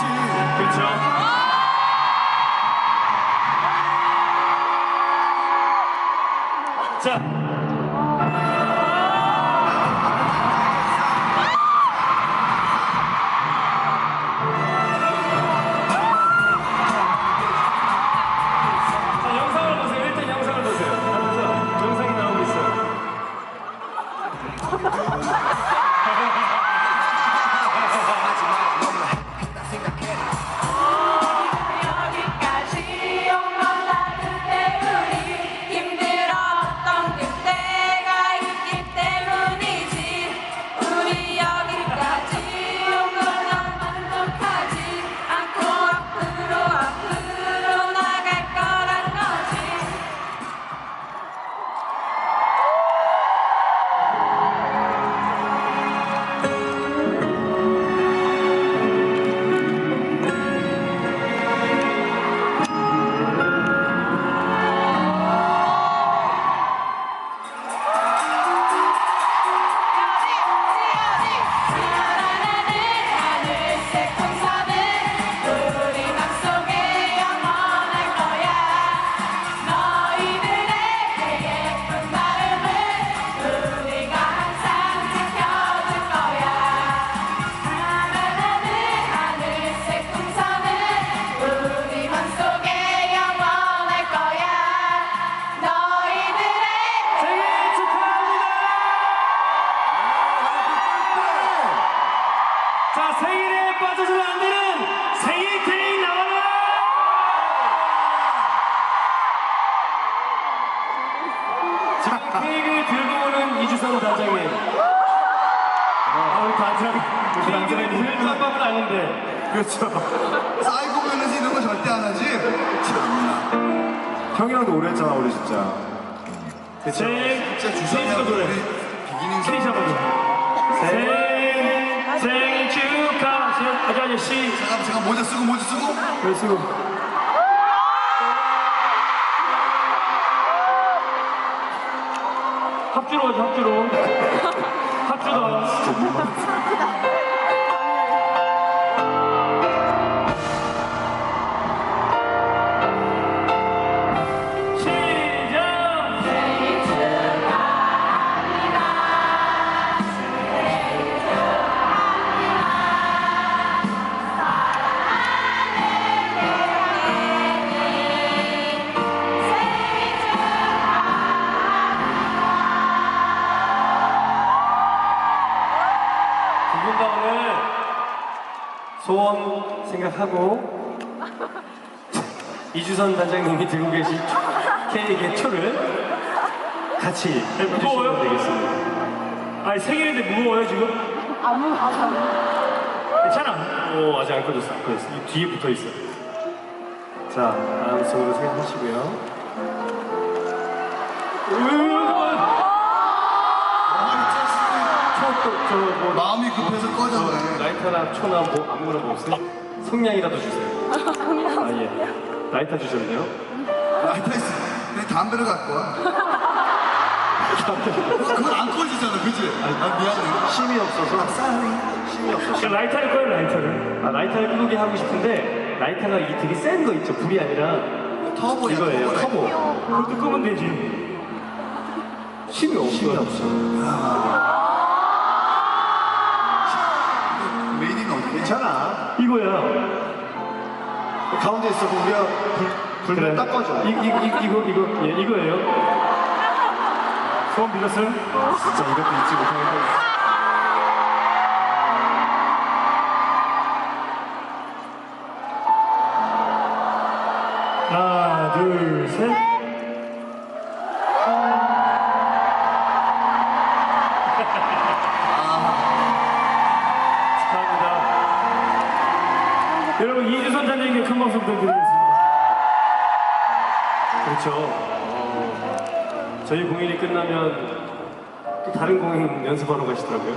있지. 그렇죠. 자. 자, 생일에 빠져서는 안 되는 생일 케이크 나와라! 지금 케이크를 들고 오는 이주성 단장님. 아, 우리 단장. 케이크를 들고 밥은 아닌데. 그렇죠. 사이코 면에서 이런 거 절대 안 하지. 형이랑도 오래 했잖아 우리 진짜 생일, 진짜 주선이하고 노래. 비기닝 케이크 선 잡아줘. 생일, 생일 축하. 아저 아저씨. 잠깐 잠깐 모자 쓰고 모자 쓰고. 왜 쓰고? 합주로 가자, 합주로. 합주다. 소원 생각하고 이주선 단장님이 들고 계신 케이크의 초를 같이 해주시면 되겠습니다. 아니 생일인데 무거워요 지금? 안 무거워. 괜찮아. 오 아직 안 꺼졌어. 안 꺼졌어. 이 뒤에 붙어 있어. 자 마음속으로 생각하시고요. 라이터나 초나 뭐 아무거나 뭐 없어요? 성냥이라도 주세요. 아 예. 라이터 주셨네요. 라이터 있어. 그냥 담배를 갖고 와. 그건 안 꺼지잖아, 그지? 아, 미안해. 힘이 없어서 힘이 없어서 그 라이터를 꺼요 라이터를. 아 라이터를 끄게 하고 싶은데 라이터가 이 되게 센 거 있죠. 불이 아니라 터보야, 이거예요. 터보. 터보. 그것도 끄면 되지. 힘이 없어. 힘이 없어 괜찮아 이거야. 가운데 있어서 우리가 불, 딱 꺼줘 이, 이, 이, 이거 이거 예 이거예요. 소원 빌었어요? 진짜 이것도 잊지 못하겠네 하나 둘 셋. 단장님께 큰 박수 부탁드리겠습니다. 그렇죠. 어, 저희 공연이 끝나면 또 다른 공연 연습하러 가시더라고요.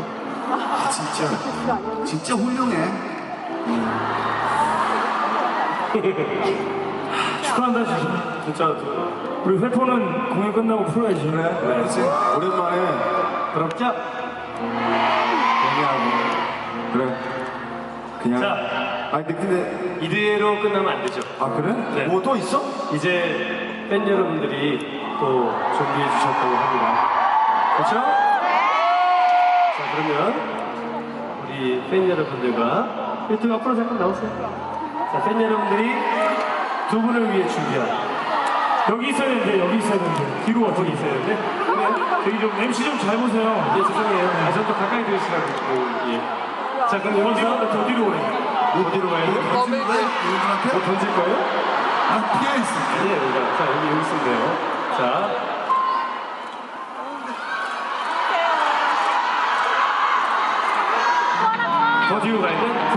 아, 진짜. 진짜 훌륭해. 축하한다 진짜. 진짜 우리 회포는 공연 끝나고 풀어야지. 그래 그렇지 오랜만에 부럽죠? 얘기하고 그래 그냥 자, 아니 근데 이대로 끝나면 안 되죠. 아 그래? 네. 뭐 또 있어? 이제 팬 여러분들이 또 준비해 주셨다고 합니다. 그렇죠? 자 그러면 우리 팬 여러분들과 유튜브 앞으로 잠깐 나오세요. 자팬 여러분들이 두 분을 위해 준비한 여기 있어야 되는데 여기 있어야 되는데 뒤로 와 거기 있어야 되는데 네. 저기 좀 MC 좀 잘 보세요 예 죄송해요. 아 저도 가까이 들으시라고 그, 예. 자 그럼 여기서 더 뒤로 오래 어디로 가야 돼요? 이분한테? 뭐 던질 거예요? 난 피해 있을게. 아니에요. 여기가. 자 여기 여기 있으면 돼요. 자. 더 뒤로 가야 돼?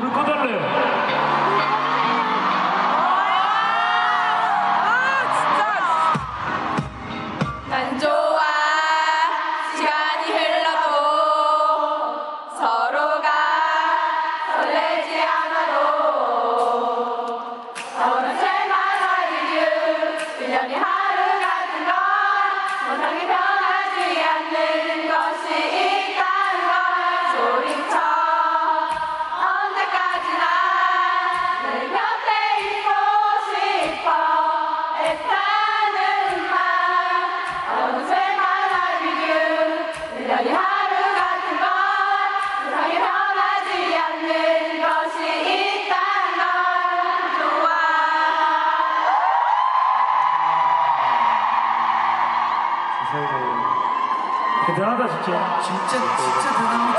Cristiano 진짜 진짜, 진짜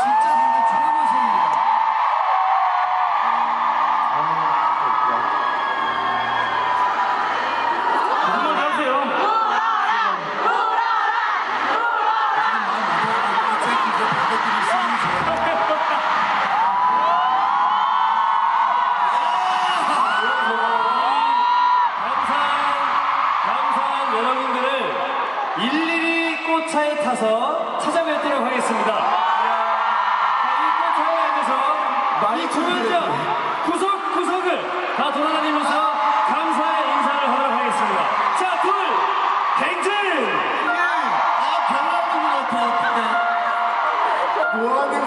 Glória